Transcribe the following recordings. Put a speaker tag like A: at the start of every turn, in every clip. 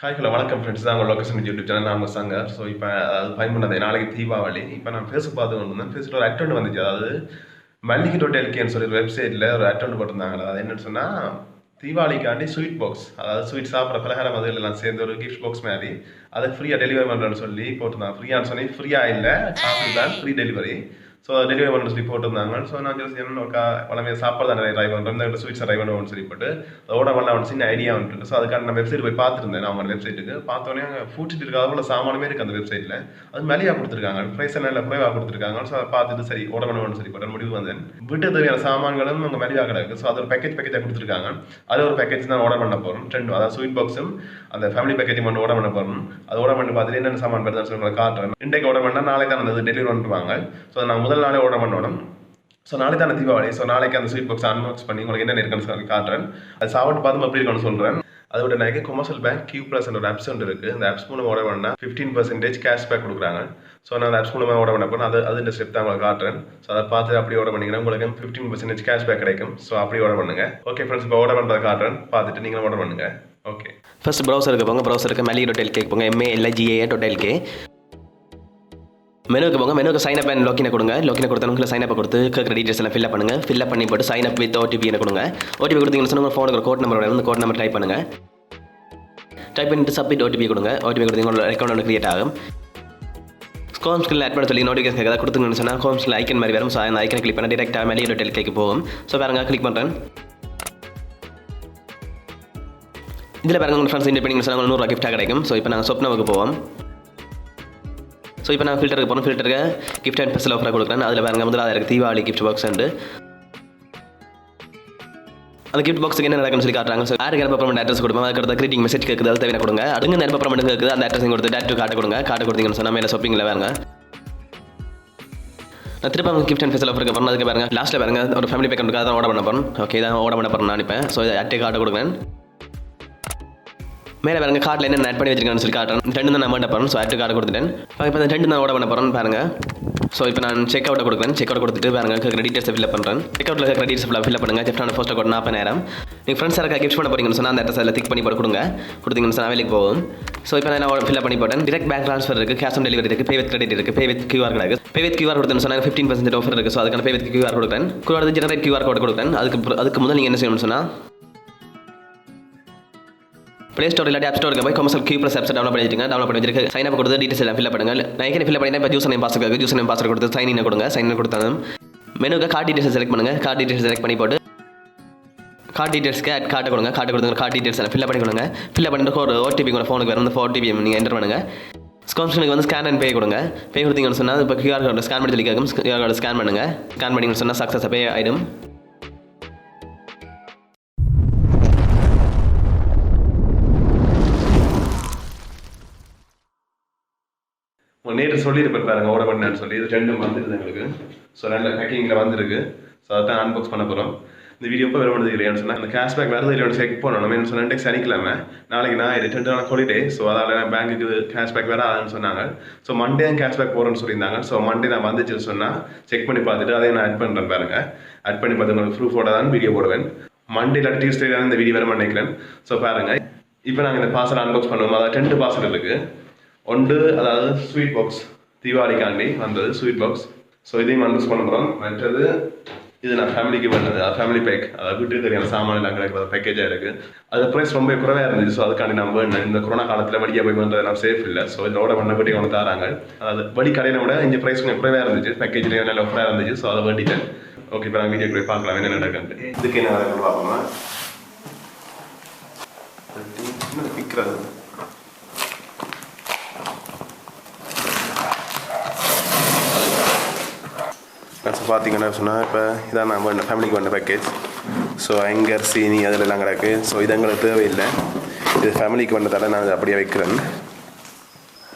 A: Hi hello வணக்கம் friends தான் உங்கள் லொக்கேஷன் யூடியூப் சேனல் நான் உங்கள் ஸோ இப்போ அது பயன் பண்ணது நாளைக்கு தீபாவளி. இப்போ நான் ஃபேஸ்புக் பார்த்து கொண்டு வந்தேன். ஃபேஸ்புக்கில் ஒரு அக்கௌண்ட் வந்துச்சு. அதாவது மல்லிகை டோட்டல்கேன்னு சொல்லி ஒரு வெப்சைட்டில் ஒரு அக்கௌண்ட் போட்டிருந்தாங்களா அது என்னன்னு சொன்னால் தீபாவளிக்காண்டி ஸ்வீட் பாக்ஸ் அதாவது ஸ்வீட் சாப்பிட்ற பலகாரம் அது எல்லாம் சேர்ந்து ஒரு கிஃப்ட் பாக்ஸ் மாதிரி. அதை ஃப்ரீயாக டெலிவரி பண்ணுறேன்னு சொல்லி போட்டிருந்தாங்க. ஃப்ரீயான்னு சொல்லி ஃப்ரீயாக இல்லை. காசு தான் ஃப்ரீ டெலிவரி ஸோ டெலிவரி பண்ண சொல்லி போட்டிருந்தாங்க. ஸோ நான் ஜஸ்ட் என்ன ஒரு சாப்பாடு தான் நிறைய ட்ரை பண்ணுறோம் இந்த ஸ்வீட்ஸ் ட்ரை பண்ணுவோம்னு சொல்லி போட்டு அதோட பண்ண ஒன்று சின்ன ஐடியா வந்துட்டு ஸோ அதுக்கான நான் வெப்சைட் போய் பார்த்துருந்தேன் நான் அவங்க வெப்சைட்டுக்கு பார்த்தோன்னே ஃபுட் ஸ்ட்ரீட் இருக்க அவ்வளோ சாமானுமே இருக்குது அந்த வெப்சைட்டில் அது மலியாக கொடுத்துருக்காங்க. ப்ரைஸ் நல்ல குறைவாக கொடுத்துருக்காங்க. ஸோ அதை பார்த்துட்டு சரி ஓட பண்ணுவோம்னு சொல்லி போட்டு முடிவு வந்தேன். வீட்டு தேவையான சாமான்களும் அங்கே மலிவாக கிடக்கு. ஸோ அது ஒரு பேக்கேஜ் பேக்கேஜாக கொடுத்துருக்காங்க. அது ஒரு பேக்கேஜ் தான் ஆர்டர் பண்ண போகிறோம் ரெண்டு அதாவது ஸ்வீட் பாக்ஸும் அந்த ஃபேமிலி பேக்கேஜ் மட்டும் ஆர்டர் பண்ண போகிறோம் அது ஆர்டர் பண்ணி பார்த்துட்டு என்னென்ன சாமான் பெருதான் சொல்லி காட்டுறேன். இன்றைக்கு ஆர்டர் பண்ணால் நாளைக்கு தான் அந்த டெலிவரி பண்ணுவாங்க ஸோ நான் முதல் நாளே ஆர்டர் பண்ணணும் ஸோ நாளைக்கு தானே தீபாவளி. ஸோ நாளைக்கு அந்த ஸ்வீட் பாக்ஸ் அன்பாக்ஸ் பண்ணி உங்களுக்கு என்ன இருக்குன்னு சொல்லி காட்டுறேன். அது சாப்பிட்டு பார்த்து எப்படி இருக்குன்னு சொல்கிறேன் அதோட நகை கொமர்ஷியல் பேங்க் கியூ ப்ளஸ் ஒரு ஆப்ஸ் ஒன்று இருக்குது அந்த ஆப்ஸ் மூலமாக ஆர்டர் பண்ணால் ஃபிஃப்டீன் பர்சன்டேஜ் கேஷ் பேக் கொடுக்குறாங்க. ஸோ நான் அந்த ஆப்ஸ் மூலமாக ஆர்டர் பண்ண போகிறேன் அது அது ஸ்டெப் தான் உங்களுக்கு காட்டுறேன். ஸோ அதை பார்த்து அப்படி ஆர்டர் பண்ணிங்கன்னா உங்களுக்கு ஃபிஃப்டீன் பர்சன்டேஜ் கேஷ் பேக் கிடைக்கும். ஸோ அப்படி ஆர்டர் பண்ணுங்க. ஓகே ஃப்ரெண்ட்ஸ் இப்போ ஆர்டர் பண்ணுறதை காட்டுறேன். பார்த்துட்டு நீங்களும் ஆர்டர் பண்ணுங்க. ஓகே
B: ஃபர்ஸ்ட் ப்ரௌசருக்கு போங்க. ப்ரௌசருக்கு மல்லிகை டோட்டல் கேக் போங்க. எம்ஏ டோட்டல் கே மெனுக்கு போங்க. மெனுக்கு சைன் அப் அண்ட் லோக்கினை கொடுங்க. லாக்கினை கொடுத்தவங்களுக்கு சைன் அப் கொடுத்து கேட்குற டீட்டெயில்ஸ் எல்லாம் ஃபில்அப் பண்ணுங்க. ஃபில்அப் பண்ணி போட்டு சைன் அப் வித் ஓடிபி கொடுங்க. ஓடிபி கொடுத்தீங்கன்னு சொன்னால் உங்கள் ஃபோனுக்கு கோட் நம்பர் வந்து கோட் நம்பர் டைப் பண்ணுங்க. டைப் பண்ணிட்டு சப்மிட் ஓடிபி கொடுங்க. ஓடிபி கொடுத்தீங்க உங்களோட அக்கௌண்ட் ஒன்று கிரியேட் ஆகும். ஹோம் ஸ்கில் ஆட் பண்ண சொல்லி நோட்டிஃபிகேஷன் ஏதாவது கொடுத்துங்கன்னு சொன்னால் ஹோம் ஸ்கில் ஐக்கன் மாதிரி வரும். ஸோ அந்த ஐக்கன் கிளிக் பண்ண டேரெக்டாக மேலே டோட்டல் கேக்கு போகும். ஸோ பாருங்க கிளிக் பண்ணுறேன் இதில் பாருங்க உங்கள் ஃப்ரெண்ட்ஸ் இந்த பண்ணி சொன்னால் நூறுரூவா கிஃப்ட்டாக கிடைக்கும். ஸோ இப்போ நாங்கள் சொப்னாவுக்கு போவோம். ஸோ இப்போ நான் ஃபில்டருக்கு போகிறோம் ஃபில்டருக்கு கிஃப்ட் அண்ட் ஸ்பெஷல் ஆஃபராக கொடுக்குறேன். அதில் பாருங்க முதல்ல இருக்குது தீபாவளி கிஃப்ட் பாக்ஸ் அண்டு அந்த கிஃப்ட் பாக்ஸுக்கு என்ன நடக்கும்னு சொல்லி காட்டுறாங்க. ஸோ யாருக்கு அனுப்ப அட்ரஸ் கொடுப்போம்? அதுக்கு கிரீட்டிங் மெசேஜ் கேட்குது அது தேவையான கொடுங்க. அதுங்க அனுப்ப கேட்குது அந்த அட்ரஸ் கொடுத்து டேட்டு காட்ட கொடுங்க. காட்ட கொடுத்தீங்கன்னு சொன்னால் மேலே ஷாப்பிங்கில் வேறுங்க நான் திரும்ப அவங்க கிஃப்ட் அண்ட் ஸ்பெஷல் ஆஃபருக்கு போகிறோம் அதுக்கு பாருங்க லாஸ்ட்டில் பாருங்க ஒரு ஃபேமிலி பேக் தான் ஆர்டர் பண்ண போகிறேன் ஓகே தான் ஆர்டர் பண்ண போகிறேன் நான் இப்போ ஸோ அட்டை காட்ட கொடுக்குறேன். மேலே பாருங்க கார்டில் என்ன ஆட் பண்ணி வச்சிருக்கான்னு சொல்லி காட்டுறேன். ரெண்டு தான் நான் பண்ண போகிறேன் ஸோ ஆட் கார்டு கொடுத்துட்டேன். இப்போ இந்த ரெண்டு நான் ஓட பண்ண போகிறேன் பாருங்க. ஸோ இப்போ நான் செக் அவுட்டை கொடுக்குறேன். செக் அவுட் கொடுத்துட்டு பாருங்க கேட்குற ஃபில் பண்ணுறேன் செக் அவுட்டில் கிரெடிட்ஸ் டீட்டெயில்ஸ் ஃபில் பண்ணுங்க. ஜெஃப்டான ஃபர்ஸ்ட் கோட் நாற்பதாயிரம் நீங்கள் ஃப்ரெண்ட்ஸ் யாராவது கிஃப்ட் பண்ண போறீங்கன்னு சொன்னால் அந்த இடத்துல திக் பண்ணி போட்டு கொடுங்க. கொடுத்தீங்கன்னு சொன்னால் வேலைக்கு போகும். ஸோ இப்போ நான் ஃபில் பண்ணி போட்டேன். டிரெக்ட் பேங்க் ட்ரான்ஸ்ஃபர் இருக்குது கேஷ் ஆன் டெலிவரி இருக்குது பே வித் கிரெடிட் இருக்குது பே வித் கியூஆர் இருக்குது பே வித் கியூஆர் கொடுத்தேன்னு சொன்னால் ஃபிஃப்டீன் பர்சன்ட் ஆஃபர் இருக்குது ஸோ அதுக்கான பே வித் கியூஆர் கொடுக்குறேன். கூட ஜெனரேட் கியூஆர் கோட் கொடுக்குறேன். அதுக்கு அதுக்கு முதல் நீங்கள் என்ன செய்யணும்னு சொன்னால் ப்ளே ஸ்டோர் இல்லாட்டி ஆப் ஸ்டோருக்கு போய் commercial Q plus apps download பண்ணிட்டு டவுன்லோட் பண்ணி சைன் அப் கொடுத்து டீட்டெயில்ஸ் எல்லாம் ஃபில் பண்ணுங்க. நைக்கே ஃபில் பண்ணி இப்போ user name password user name password கொடுத்து சைன் இன் கொடுங்க. சைன் இன் கொடுத்தாலும் மெனுக்கு கார்டு டீட்டெயில்ஸ் செலக்ட் பண்ணுங்க. கார்டு டீட்டெயில்ஸ் செலக்ட் பண்ணி போட்டு கார்டு டீட்டெயில்ஸ்க்கு அட் கார்டு கொடுங்க. கார்டு கொடுங்க கார்டு டீட்டெயில்ஸ் எல்லாம் ஃபில் பண்ணி கொடுங்க. ஃபில் பண்ணிட்டு ஒரு ஓடிபி உங்கள் ஃபோனுக்கு வரும். அந்த ஓடிபி நீங்கள் என்டர் பண்ணுங்க. ஸ்கான்ஷனுக்கு வந்து ஸ்கேன் அண்ட் பே கொடுங்க. பே கொடுத்தீங்கன்னு சொன்னால் இப்போ கியூஆர் கோட் ஸ்கேன் பண்ணி சொல்லி கேட்கும் கியூஆர் கோட் ஸ்கேன் பண்ணுங்க ஸ்கேன் பண்ணிங்கன்னு சொன்னால் சக்ஸஸ் பே
A: ஆகிடும் சொல்லியிருப்பேன் பாருங்க ஓட பண்ணான்னு சொல்லி. இது ரெண்டும் வந்துருது எங்களுக்கு. ஸோ நல்ல பேக்கிங்கில் வந்திருக்கு. ஸோ அதை தான் அன்பாக்ஸ் பண்ண போகிறோம் இந்த வீடியோ இப்போ வேறு ஒன்று இல்லையான்னு சொன்னால் அந்த கேஷ்பேக் வரது இல்லைன்னு செக் பண்ணணும் என்ன சொன்னேன் சனிக்கிழமை நாளைக்கு நான் ரெண்டு நாள் ஹாலிடே ஸோ அதால் பேங்க்குக்கு கேஷ்பேக் வேறு ஆகுதுன்னு சொன்னாங்க. ஸோ மண்டே தான் கேஷ்பேக் போகிறேன்னு சொல்லியிருந்தாங்க. ஸோ மண்டே நான் வந்துச்சுன்னு சொன்னால் செக் பண்ணி பார்த்துட்டு அதையும் நான் ஆட் பண்ணுறேன் பாருங்க. ஆட் பண்ணி பார்த்து உங்களுக்கு ப்ரூஃபோட தான் வீடியோ போடுவேன். மண்டே இல்லை டியூஸ்டே தான் இந்த வீடியோ வர நினைக்கிறேன் ஸோ பாருங்க. இப்போ நாங்கள் இந்த பார்சல் அன்பாக்ஸ் பண்ணுவோம். அதாவது டென்ட் பார்சல் இருக்குது ஒன்று அதாவது ஸ்வீட் பாக்ஸ் தீபாவளிக்காண்டி வந்தது ஸ்வீட் பாக்ஸ் ஸோ இதையும் அன்பாக்ஸ் பண்ண போகிறோம் மற்றது இது நான் ஃபேமிலிக்கு பண்ணது. ஃபேமிலி பேக் அதாவது வீட்டுக்கு தெரியாத சாமான எல்லாம் கிடைக்கிற பேக்கேஜாக இருக்குது அது ப்ரைஸ் ரொம்ப குறைவாக இருந்துச்சு. ஸோ அதுக்காண்டி நம்ம இந்த கொரோனா காலத்தில் வழியாக போய் பண்ணுறது நான் சேஃப் இல்லை. ஸோ இதோட பண்ண படி ஒன்று தராங்க. அதாவது வழி கடையில விட இந்த ப்ரைஸ் கொஞ்சம் குறைவாக இருந்துச்சு. பேக்கேஜ்லேயே நல்ல ஆஃபராக இருந்துச்சு. ஸோ அதை வேண்டிட்டேன் ஓகே இப்போ நான் வீடியோ போய் பார்க்கலாம். என்ன நடக்குது இதுக்கு என்ன வேலை பார்ப்போம்னா பிக்கிறது ஸோ பார்த்தீங்கன்னா சொன்னால் இப்போ இதான் நான் வேண்ட ஃபேமிலிக்கு வந்த பேக்கேஜ் ஸோ ஐங்கர் சீனி அதில் எல்லாம் கிடக்கு. ஸோ இது எங்களுக்கு தேவையில்லை. இது ஃபேமிலிக்கு வந்ததால் நான் அதை அப்படியே வைக்கிறேன்.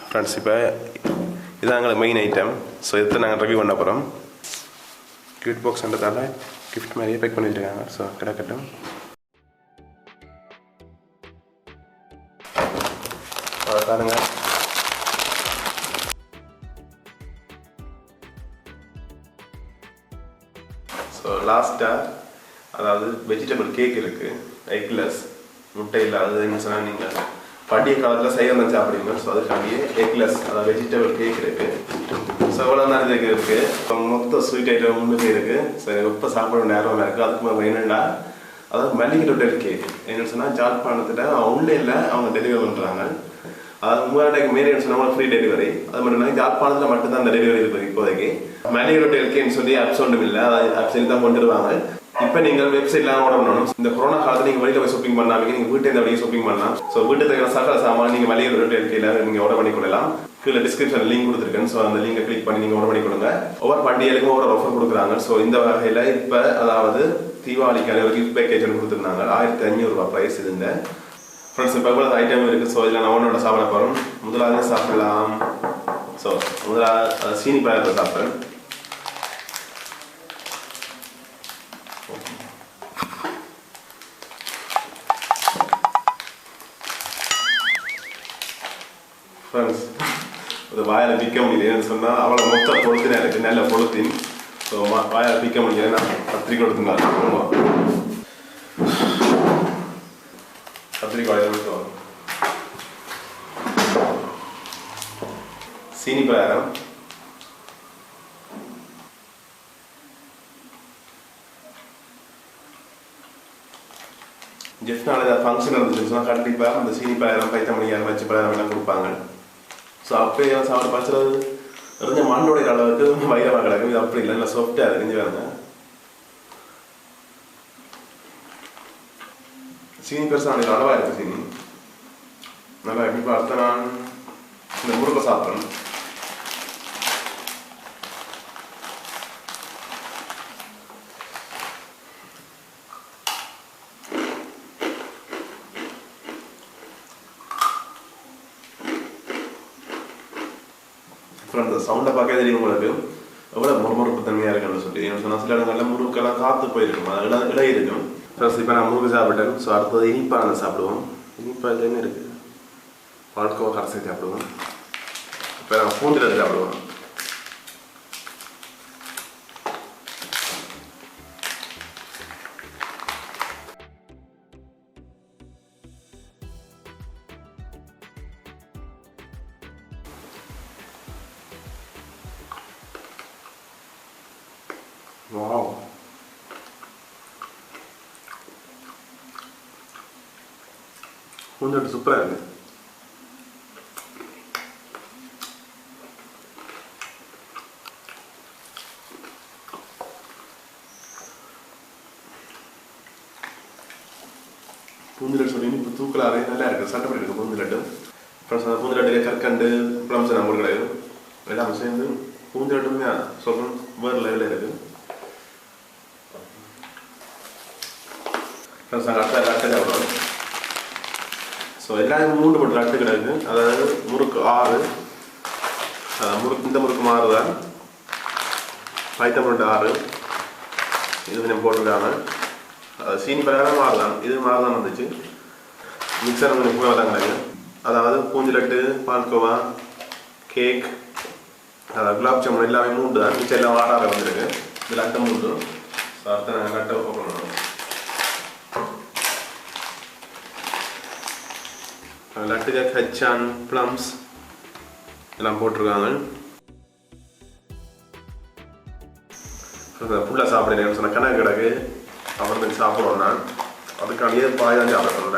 A: ஃப்ரெண்ட்ஸ் இப்போ இதான் எங்களுக்கு மெயின் ஐட்டம் ஸோ இதை நாங்கள் ரிவ்யூ பண்ண போகிறோம் கிஃப்ட் பாக்ஸ்ன்றதால கிஃப்ட் மாதிரியே பேக் பண்ணி வச்சுருக்காங்க ஸோ கிடக்கட்டும். பாருங்கள் லாஸ்ட்டாக அதாவது வெஜிடபிள் கேக் இருக்குது எக்லெஸ் முட்டை இல்லாதது என்ன சொன்னால் நீங்கள் பண்டிகை காலத்தில் செய்ய சாப்பிடுங்க ஸோ அதுக்காண்டியே எக்லெஸ் அதாவது வெஜிடபிள் கேக் இருக்கு. ஸோ எவ்வளோ தான் இதுக்கு இருக்கு? இப்போ மொத்த ஸ்வீட் ஐட்டம் முன்னுக்கு இருக்கு. ஸோ இப்போ சாப்பிட நேரம் இருக்கு. அதுக்கு மேலே என்னென்னா அதாவது மல்லிகை டொட்டல் கேக் என்னென்னு சொன்னால் ஜாழ்ப்பாணத்தில் ஆன்லைனில் அவங்க டெலிவரி பண்ணுறாங்க அதாவது மூவாயிரம் மாரி சொன்னால் ஃப்ரீ டெலிவரி அது மட்டும் இல்லாமல் ஜாழ்ப்பாணத்தில் மட்டும்தான் அந்த டெலிவரி இருக்குது இப்போதைக்கு. மல்லிகை டொட்டல் சொல்லி ஆப்ஸ் ஒன்றும் இல்லை. அதாவது ஆப்ஸ் தான் கொண்டு வருவாங்க இப்போ நீங்கள் வெப்சைட்லாம் ஆர்டர் பண்ணணும். இந்த கொரோனா காலத்தில் நீங்கள் வெளியில் போய் ஷாப்பிங் பண்ணாமீங்க நீங்கள் இருந்து இந்த ஷாப்பிங் பண்ணலாம். ஸோ வீட்டு தேவையான சகல சாமான் நீங்கள் வெளியே ரேட் இருக்கையில் நீங்கள் ஆர்டர் பண்ணி கொள்ளலாம் கீழே டிஸ்கிரிப்ஷன் லிங்க் கொடுத்துருக்கேன். ஸோ அந்த லிங்கை கிளிக் பண்ணி நீங்கள் ஆர்டர் பண்ணி கொடுங்க. ஒவ்வொரு பண்டிகைக்கும் ஒவ்வொரு ஆஃபர் கொடுக்குறாங்க. ஸோ இந்த வகையில் இப்போ அதாவது தீபாவளிக்கான ஒரு கிஃப்ட் பேக்கேஜ் கொடுத்துருந்தாங்க. ஆயிரத்தி அஞ்சூறுரூவா ப்ரைஸ் இதுங்க ஃப்ரெண்ட்ஸ் இப்போ எவ்வளோ ஐட்டம் இருக்குது ஸோ இதில் நான் ஒன்னோட சாப்பிட போகிறோம் முதலாவது சாப்பிடலாம். ஸோ முதலாவது சீனி பழத்தை சாப்பிட்றேன். வாயால் பிக்க முடியலன்னு சொன்னால் அவளை மொத்த பொழுத்தினா எனக்கு நல்ல பொழுத்தின். ஸோ வாயால் பிக்க முடியலன்னா நான் கத்திரிக்கை கொடுத்துருந்தாரு கத்திரிக்காய் சீனி சீனி ஜெஸ்ட் ஜெஃப்னால ஏதாவது ஃபங்க்ஷன் இருந்துச்சுன்னு சொன்னால் கண்டிப்பாக அந்த சீனி பாயாரம் பைத்தமணி யாரும் வச்சு பாயாரம் எல்லாம் கொடுப்பாங்க. ஸோ அப்பயே சாப்பிட பச்சது நிறைஞ்ச மண்ணோடைய அளவுக்கு வைரமாக கிடக்கும் இது அப்படி இல்லை. நல்லா சாஃப்டாக இருக்குஞ்சு வேணுங்க சீனி பெருசாக எனக்கு அளவாக இருக்குது சீனி. நல்லா எப்படி பார்த்தா நான் இந்த முருகை சாப்பிட்றேன் அப்புறம் அந்த சவுண்டை பார்க்க தெரியும் உங்களுக்கு எவ்வளோ முறுமுறுப்பு தன்மையாக இருக்குன்னு சொல்லி சொன்னால் சில இடங்களில் முறுக்கெல்லாம் காத்து போயிருக்கும். அது இடம் இருக்கும். இப்போ நான் முறுக்கு சாப்பிட்டேன். ஸோ அடுத்தது இனிப்பான சாப்பிடுவோம். இனிப்பா இதுலேயுமே இருக்குது வாழ்க்கை கரைசி சாப்பிடுவோம். இப்போ நான் பூண்டில் சாப்பிடுவோம். பூந்திலட்டு சொல்லி இப்போ தூக்கலாறு நல்லா இருக்குது சட்டப்படி இருக்குது பூந்திலட்டு ஃப்ரெண்ட்ஸ் அந்த பூந்திலட்டுல கற்கண்டு பிளம்ஸ் நம்ம கிடையாது எல்லாம் சேர்ந்து பூந்திலட்டுமே சொல்கிறோம் வேறு லெவலில் இருக்குது ஃப்ரெண்ட்ஸ் நாங்கள் அடுத்த லட்டு சாப்பிடுவோம் ஸோ எல்லாமே மூன்று மட்டும் லட்டு கிடையாது அதாவது முறுக்கு ஆறு முறுக்கு இந்த முறுக்கு ஆறு தான் பைத்தம் ரெண்டு ஆறு இது கொஞ்சம் போட்டிருக்காங்க அது சீனி பலகாரம் மாறலாம். இது மாறு தான் வந்துச்சு மிக்சர் கொஞ்சம் புகை தான் அதாவது பூஞ்சிலட்டு பால்கோவா கேக் அதாவது குலாப் ஜாமுன் எல்லாமே மூண்டு தான். மிச்சம் எல்லாம் ஆடாக வந்துருக்கு. இது அட்டை மூண்டு ஸோ அடுத்த நாங்கள் லட்டை ஓப்பன் பண்ணுவோம் லட்டுக கச்சான் ப்ளம்ஸ் எல்லாம் போட்டிருக்காங்க. ஃபுல்லாக சாப்பிடுறேன்னு சொன்ன கணக்கு கிடக்கு அப்புறம் சாப்பிடுவோம் நான் அதுக்காண்டியே பாய் தான் சாப்பிடணும்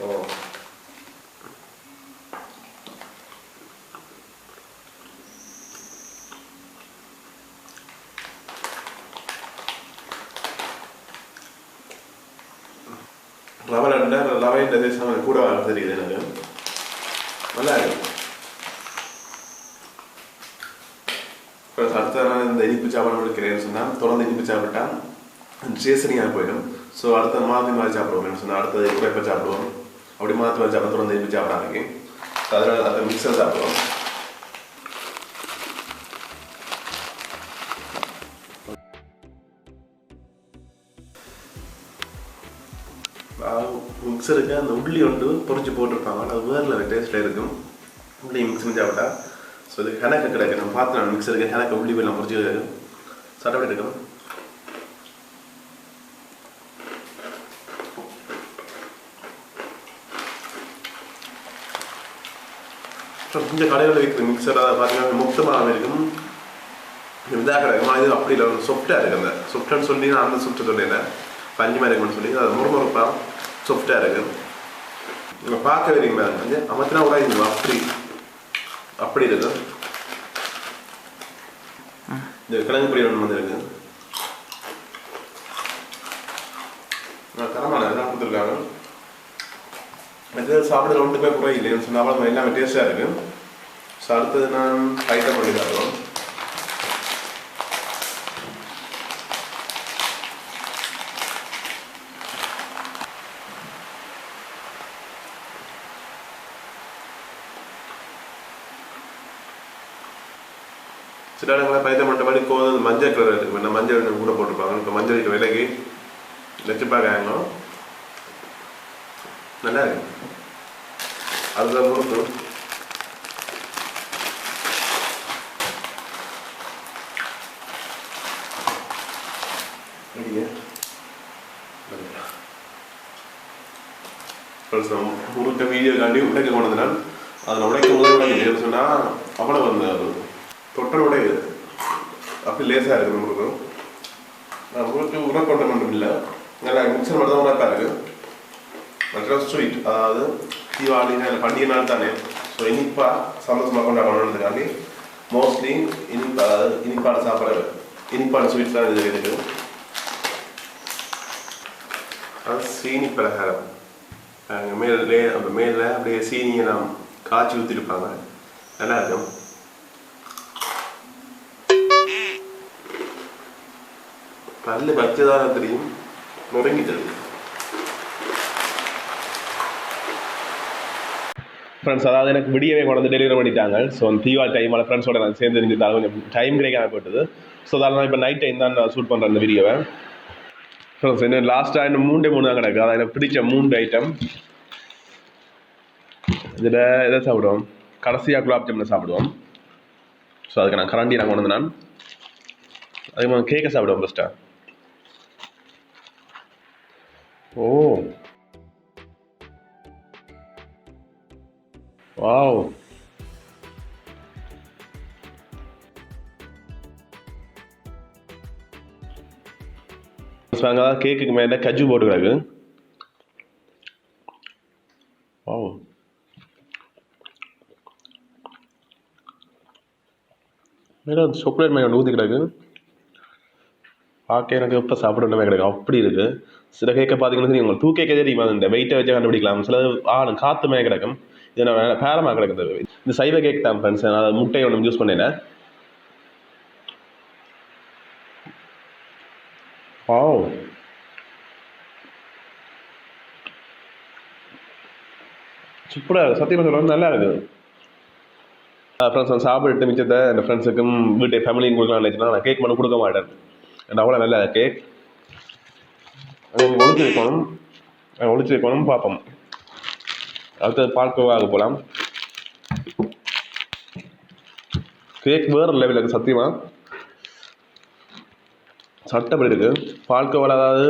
A: ஓ ரவை அண்டர் ரவை தேசம் கூட தெரியுது எனக்கு நல்லா இருக்கு இப்போ அடுத்த நாள் இந்த இனிப்பு சாப்பாடு எடுக்கிறேன்னு சொன்னால் தொடர்ந்து இனிப்பு சாப்பிட்டா சேசனியாக போயிடும் ஸோ அடுத்த மாற்றி மாற்றி சாப்பிடுவோம் சொன்னால் அடுத்தது எப்போ எப்போ சாப்பிடுவோம் அப்படி மாற்றி மாற்றி சாப்பிட தொடர்ந்து எப்படி சாப்பிட அதனால் அதை மிக்சர் சாப்பிடுவோம் மிக்சருக்கு அந்த உள்ளி வந்து பொறிச்சு போட்டிருப்பாங்க அது வேறு டேஸ்ட்டில் இருக்கும் உள்ளி மிக்ஸ் பண்ணி சாப்பிட்டா ஸோ இது கணக்கு கிடைக்கும் நான் பார்த்தேன் நான் மிக்சருக்கு கணக்கு உள்ளி வெள்ளம் பொறிச்சு சாப்பிட்டு இருக்கும் இந்த கடைகளில் விற்கிற மிக்சர் அதை பார்த்தீங்கன்னா மொத்தமாக இருக்கும். இதாக கிடைக்கும் இது அப்படி இல்லை. சொஃப்டாக இருக்கு அந்த. சொஃப்ட்னு சொல்லி நான் அந்த சொஃப்ட் சொல்லியிருந்தேன் பஞ்சு மாதிரி இருக்கும்னு சொல்லி. அது முறுமுறுப்பாக சொஃப்டாக இருக்கு. நீங்கள் பார்க்க வரீங்களா வந்து அமர்த்தினா கூட இது அப்படி அப்படி இருக்கு. இந்த கிழங்கு பொடி ஒன்று வந்துருக்கு தரமான இதெல்லாம் கொடுத்துருக்காங்க. இது சாப்பிட ஒன்றுமே குறை இல்லைன்னு சொன்னால் எல்லாமே டேஸ்டாக இருக்கு. ஸோ அடுத்தது நான் ஐட்டம் பண்ணி தருவோம் சில இடங்களில் பைத்த மாதிரி கோது மஞ்சள் கலர் இருக்கு இந்த மஞ்சள் கூட போட்டிருப்பாங்க இப்போ மஞ்சள் விலைக்கு வச்சு பார்க்காங்க நல்லா இருக்கு. அதுதான் முறுக்கு இடிங்க. முறுக்க வீடியோ காண்டி உடைக்க போனதுனால் அதில் உடைக்கும் போது உடைக்க சொன்னால் அவ்வளோ வந்து அது தொட்டர் உடையுது அப்படி லேசாக இருக்குது முறுக்கு நான் முறுக்கு உரக்கொண்ட மட்டும் இல்லை நல்லா மிக்சர் மட்டும் தான் உரைப்பாக இருக்குது. மற்ற ஸ்வீட் அதாவது தீபாவளி இல்லை பண்டிகை நாள் தானே ஸோ இனிப்பா சந்தோஷமாக கொண்டாடணுன்றதுக்காண்டி மோஸ்ட்லி இனிப்பா இனிப்பான சாப்பிட்ற இனிப்பான ஸ்வீட் தான் இது இருக்குது அது சீனி பலகாரம் அங்கே மேலே அந்த மேலே அப்படியே சீனியை நாம் காய்ச்சி ஊற்றிருப்பாங்க நல்லா இருக்கும் பல்லு வச்சதாக தெரியும் நுறங்கிட்டது ஃப்ரெண்ட்ஸ் அதாவது எனக்கு விடியவே கொண்டு வந்து டெலிவரி பண்ணிட்டாங்க. ஸோ அந்த தீபாவளி டைமில் ஃப்ரெண்ட்ஸோட நான் சேர்ந்து இருந்ததால் கொஞ்சம் டைம் கிடைக்காம போயிட்டது. ஸோ அதனால் நான் இப்போ நைட் டைம் தான் நான் ஷூட் பண்ணுறேன் அந்த வீடியோவை ஃப்ரெண்ட்ஸ் என்ன லாஸ்ட்டாக இன்னும் மூண்டே மூணு தான் கிடக்கு. அதான் எனக்கு பிடிச்ச மூண்டு ஐட்டம் இதில் எதை சாப்பிடுவோம்? கடைசியாக குலாப் ஜாமுன் சாப்பிடுவோம். ஸோ அதுக்கு நான் கரண்டி நான் கொண்டு வந்து நான் அதுக்கு கேக்கை சாப்பிடுவோம் ஃபஸ்ட்டாக ஓ. வாவ். அங்கே தான் கேக்குக்கு மேலே கஜு போட்டு கிடக்கு வாவ். மேலே சாக்லேட் மேலே ஊற்றி கிடக்கு பார்க்க எனக்கு எப்போ சாப்பிடணுமே கிடைக்கும் அப்படி இருக்கு. சில கேக்கை பார்த்தீங்கன்னா தெரியும். உங்களுக்கு தூக்கே தெரியுமா? இந்த வெயிட்டை வச்சு கண்டுபிடிக்கலாம். சில ஆளு காற்று மேலே கிடக்கும். இது பேரமாக கிடக்குது. இந்த சைவ கேக் தான் ஃப்ரெண்ட்ஸ் நான் அதை முட்டையை ஒன்று யூஸ் பண்ணினேன் ஓ சூப்பராக இருக்குது சத்தியமாக சொல்கிறது நல்லா இருக்குது ஃப்ரெண்ட்ஸ் நான் சாப்பிட்டு மிச்சத்தை என் ஃப்ரெண்ட்ஸுக்கும் வீட்டு ஃபேமிலியும் கொடுக்கலாம் நினச்சினா நான் கேக் மட்டும் கொடுக்க மாட்டேன். அண்ட் அவ்வளோ நல்லா கேக் ஒழிச்சு வைக்கணும். ஒழிச்சு வைக்கணும் பார்ப்போம். அடுத்தது பால்கோவாக போகலாம் கேக் வேறு லெவலில் இருக்குது சத்தியமாக சட்டப்படி இருக்குது பால்கோவால் அதாவது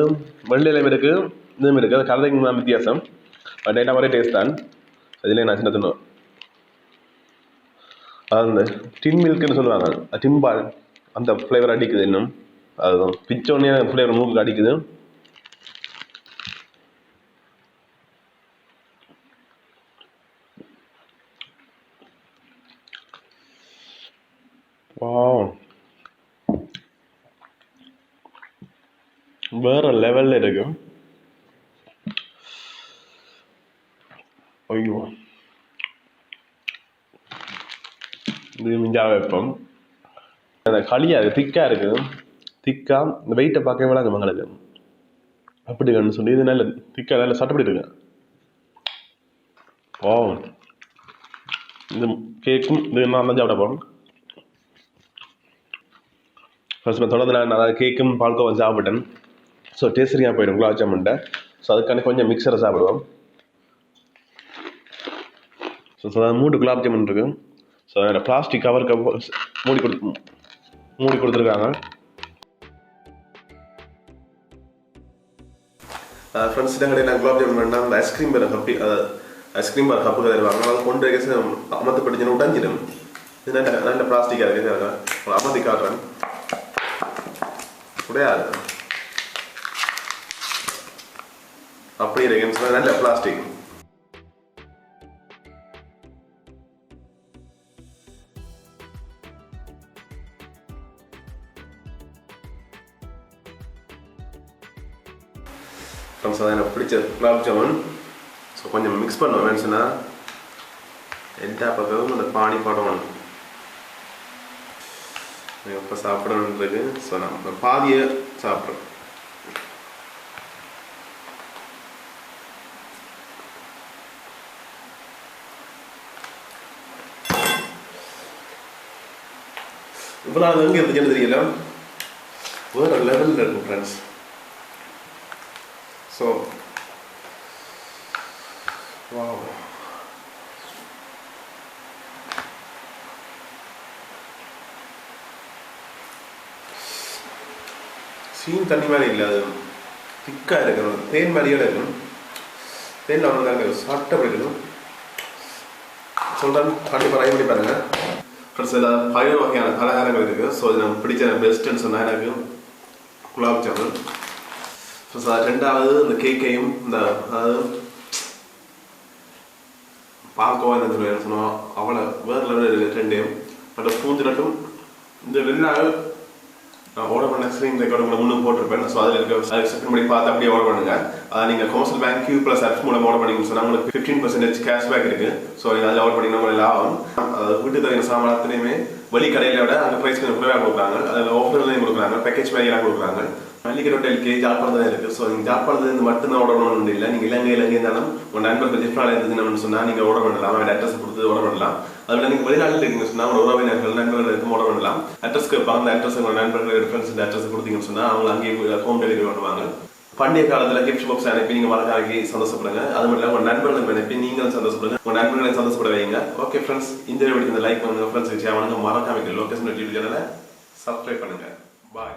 A: வெள்ளை லெவல் இருக்குது இதுவும் இருக்குது அது கலரிங் தான் வித்தியாசம். பட் என்ன ஒரே டேஸ்ட் தான். அதில் நான் சின்ன தின்னும் அது அந்த டின் மில்க்குன்னு சொல்லுவாங்க. டின் பால் அந்த ஃப்ளேவர் அடிக்குது இன்னும். அதுதான். பிச்சோடனே ஃப்ளேவர் மூக்கு அடிக்குது வாவ் வேற லெவல்ல இருக்கு. ஐயோ. இது மிஞ்சா வைப்போம். அந்த களியாக இருக்குது திக்கா இருக்குது திக்கா இந்த வெயிட்டை பார்க்கவே விடாது மங்களுக்கு அப்படி கண்ணு சொல்லி இது நல்ல திக்காக நல்ல சட்டப்படி இருக்கு. ஓ இது கேக்கும் இது நான் தான் சாப்பிட போகிறோம் ஃபர்ஸ்ட் நான் தொடர்ந்து நான் அதாவது கேக்கும் பால்கோவா சாப்பிட்டேன். ஸோ டேஸ்டிங்காக போயிடும் குலாப் ஜாமுன்ட்ட ஸோ அதுக்கான கொஞ்சம் மிக்சரை சாப்பிடுவோம். ஸோ ஸோ மூணு குலாப் ஜாமுன் இருக்குது ஸோ அதில் பிளாஸ்டிக் கவர் கவர் மூடி கொடுத்து மூடி கொடுத்துருக்காங்க. ஃப்ரெண்ட்ஸ் கடையில் நான் குலாப் ஜாமுன் வேண்டாம். அந்த ஐஸ்கிரீம் வேறு ஹப்பி ஐஸ்கிரீம் வேறு ஹப்பு கதைவாங்க அதை கொண்டு வைக்க அமர்த்து உடஞ்சிடும். இது நல்ல நல்ல பிளாஸ்டிக்காக இருக்குது அமர்த்தி காட்டுறேன். உடையாது. அப்படி இருக்குன்னு சொன்னா நல்ல பிளாஸ்டிக் ஃப்ரெண்ட்ஸ் அதான் எனக்கு பிடிச்ச குலாப் ஜாமுன் ஸோ கொஞ்சம் மிக்ஸ் பண்ணுவோம் வேணுச்சுன்னா எல்லா பக்கமும் அந்த பானி படம் எப்போ சாப்பிடணுன்றது ஸோ நான் பாதியை சாப்பிட்றேன் இப்போ நான் எங்கே இருந்துச்சுன்னு தெரியல வேறு லெவலில் இருக்கும் ஃப்ரெண்ட்ஸ் ஸோ வா சீன் தண்ணி மாதிரி இல்லை அது திக்காக இருக்கணும். தேன் மாதிரியோட இருக்கணும். தேன் வந்து சாப்பிட்ட பிடிக்கணும் சொல்கிறேன் கண்டிப்பாக ட்ரை பண்ணி பாருங்க. ஃப்ரெண்ட்ஸ் இதில் பயிர் வகையான பலகாரங்கள் இருக்குது ஸோ இது நம்ம பிடிச்ச பெஸ்ட்டுன்னு சொன்னால் எனக்கு குலாப் ஜாமுன். ஸோ ரெண்டாவது இந்த கேக்கையும் இந்த அதாவது பால்கோவா என்ன சொல்லுவேன் சொன்னோம் அவ்வளோ வேறு லெவலில் இருக்குது ரெண்டையும் பட் பூஞ்சு இந்த ரெண்டாவது நான் ஓட பண்ண ஸ்க்ரீன் ரெக்கார்டு உங்களை முன்னும் போட்டிருப்பேன். ஸோ அதில் இருக்க செகண்ட் படி பார்த்து அப்படியே ஓட பண்ணுங்க. அதை நீங்கள் commercial bank Q plus apps மூலம் ஓட பண்ணீங்கன்னு சொன்னால் உங்களுக்கு ஃபிஃப்டீன் பர்சன்டேஜ் கேஷ்பேக் இருக்கு. ஸோ நீங்கள் அதில் ஓட பண்ணிங்கன்னா உங்களுக்கு லாபம். அதாவது வீட்டு தரையின் சாமான் அத்தனையுமே வெளி கடையில விட அந்த ப்ரைஸ் கொஞ்சம் குறைவாக கொடுக்குறாங்க. அதில் ஆஃபர்லையும் கொடுக்குறாங்க பேக்கேஜ் மாதிரிலாம் கொடுக்குறாங்க. மல்லிகை ஹோட்டலுக்கு ஜாழ்ப்பாணத்தில் இருக்குது ஸோ நீங்கள் ஜாழ்ப்பாணத்துலேருந்து மட்டும்தான் ஓடணும்னு பண்ணணும் இல்லை. நீங்கள் இலங்கை இலங்கை இருந்தாலும் உங்கள் நண்பர்கள் ஜிப்ரால இருந்ததுன்னு சொன்னால் நீங்கள் ஓட பண்ணலாம். அவன் அட்ரஸ் கொடுத்து ஓட பண்ணலாம். அதில் நீங்கள் வெளிநாட்டில் இருக்கீங்கன்னு சொன்னால் உங்கள் உறவினர்கள் நண்பர்கள் இருக்கும் ஆர்டர் பண்ணலாம். அட்ரஸ் கேட்பாங்க அந்த அட்ரஸ் உங்கள் நண்பர்கள் ஃப்ரெண்ட்ஸ் அட்ரஸ் கொடுத்தீங்கன்னு சொன்னால் அவங்க அங்கேயே ஹோம் டெலிவரி பண்ணுவாங்க. பண்டைய காலத்தில் கிஃப்ட் பாக்ஸ் அனுப்பி நீங்கள் மறக்காக்கி சந்தோஷப்படுங்க. அது மட்டும் இல்லாமல் உங்கள் நண்பர்களுக்கு அனுப்பி நீங்களும் சந்தோஷப்படுங்க. உங்கள் நண்பர்களை சந்தோஷப்பட வைங்க. ஓகே ஃப்ரெண்ட்ஸ் இந்த வீடியோ இந்த லைக் பண்ணுங்க. ஃப்ரெண்ட்ஸ் வச்சு பண்ணுங்க. மறக்காம லோகேஷன் யூடியூப் சேனலை சப்ஸ்கிரைப் பண்ணுங்க. பாய்